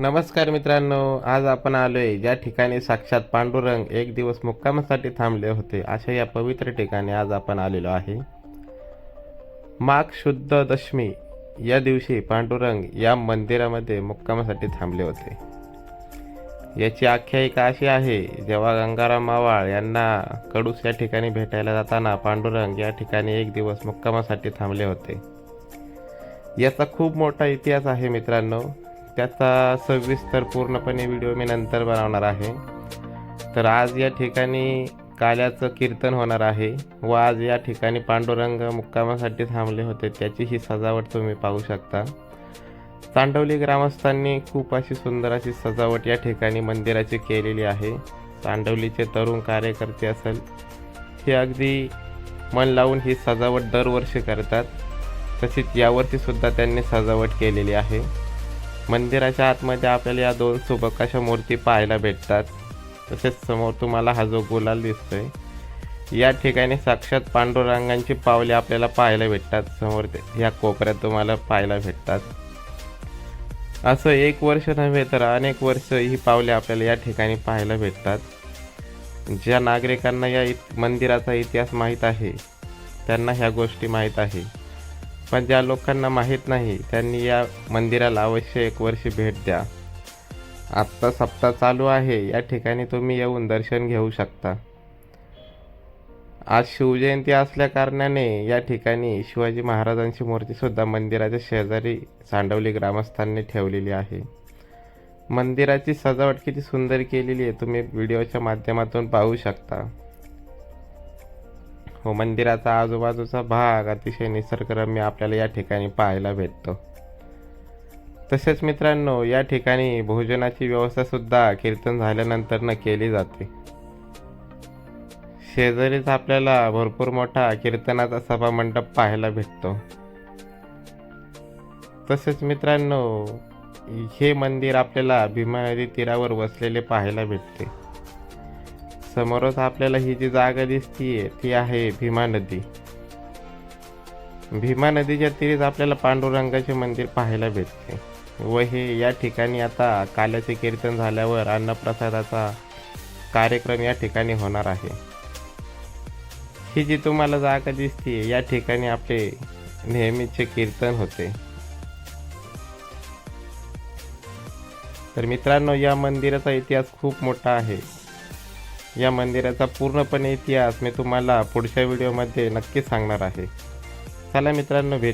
नमस्कार मित्रांनो आज आपण आलोय ज्या ठिकाणी साक्षात पांडुरंग एक दिवस मुक्कामासाठी थांबले होते अशा या पवित्र ठिकाणी आज आपण आलेलो आहे. माघ शुद्ध दशमी या दिवशी पांडुरंग या मंदिरामध्ये मुक्कामासाठी थांबले होते. याची आख्यायिका अशी आहे जेव्हा गंगाराम मावाळ यांना कडूस या ठिकाणी भेटायला जाताना पांडुरंग या ठिकाणी एक दिवस मुक्कामासाठी थांबले होते. याचा खूप मोठा इतिहास आहे मित्रांनो त्याचा सविस्तर पूर्णपणे व्हिडिओ मी नंतर बनवणार आहे. तर आज या ठिकाणी काल्याचं कीर्तन होणार आहे व आज या ठिकाणी पांडुरंग मुक्कामासाठी थांबले होते त्याची ही सजावट तुम्ही पाहू शकता. चांडवली ग्रामस्थांनी खूप अशी सुंदर अशी सजावट या ठिकाणी मंदिराची केलेली आहे. चांडवलीचे तरुण कार्यकर्ते असेल हे अगदी मन लावून ही सजावट दरवर्षी करतात. तशीच यावर्षीसुद्धा त्यांनी सजावट केलेली आहे. मंदिराच्या आतमध्ये आपल्याला या दोन सुबक अशा मूर्ती पाहायला भेटतात. तसेच समोर तुम्हाला हा जो गुलाल दिसतोय या ठिकाणी साक्षात पांडुरंगांची पावले आपल्याला पाहायला भेटतात. समोर ते- या कोपऱ्यात तुम्हाला पाहायला भेटतात. असं एक वर्ष नव्हे तर अनेक वर्ष ही पावले आपल्याला या ठिकाणी पाहायला भेटतात. ज्या नागरिकांना या मंदिराचा इतिहास माहीत आहे त्यांना ह्या गोष्टी माहीत आहे. पण ज्या लोकांना माहीत नाही त्यांनी या मंदिराला अवश्य एक वर्ष भेट द्या. आत्ता सप्ताह चालू आहे या ठिकाणी तुम्ही येऊन दर्शन घेऊ शकता. आज शिवजयंती असल्या कारणाने या ठिकाणी शिवाजी महाराजांची मूर्तीसुद्धा मंदिराच्या शेजारी सांडवली ग्रामस्थांनी ठेवलेली आहे. मंदिराची सजावट किती सुंदर केलेली आहे तुम्ही व्हिडिओच्या माध्यमातून पाहू शकता. हो मंदिराचा आजूबाजूचा भाग अतिशय निसर्गरम्य आपल्याला या ठिकाणी पाहायला भेटतो. तसेच मित्रांनो या ठिकाणी भोजनाची व्यवस्थासुद्धा कीर्तन झाल्यानंतरनं केली जाते. शेजारीच आपल्याला भरपूर मोठा कीर्तनाचा सभा मंडप पाहायला भेटतो. तसेच मित्रांनो हे मंदिर आपल्याला भीमा नदी तीरावर वसलेले पाहायला भेटते. समोरच आपल्याला ही जी जागा दिसतीये ती आहे भीमा नदी. भीमा नदीच्या तीरीच आपल्याला पांडुरंगाचे मंदिर पाहायला भेटते. व हे या ठिकाणी आता काल्याचे कीर्तन झाल्यावर अन्नप्रसादाचा कार्यक्रम या ठिकाणी होणार आहे. ही जी तुम्हाला जागा दिसते या ठिकाणी आपले नेहमीचे कीर्तन होते. तर मित्रांनो या मंदिराचा इतिहास खूप मोठा आहे. या मंदिराचा पूर्णपणे इतिहास मी तुम्हाला पुढच्या व्हिडिओमध्ये नक्की सांगणार आहे. चला मित्रांनो भेट.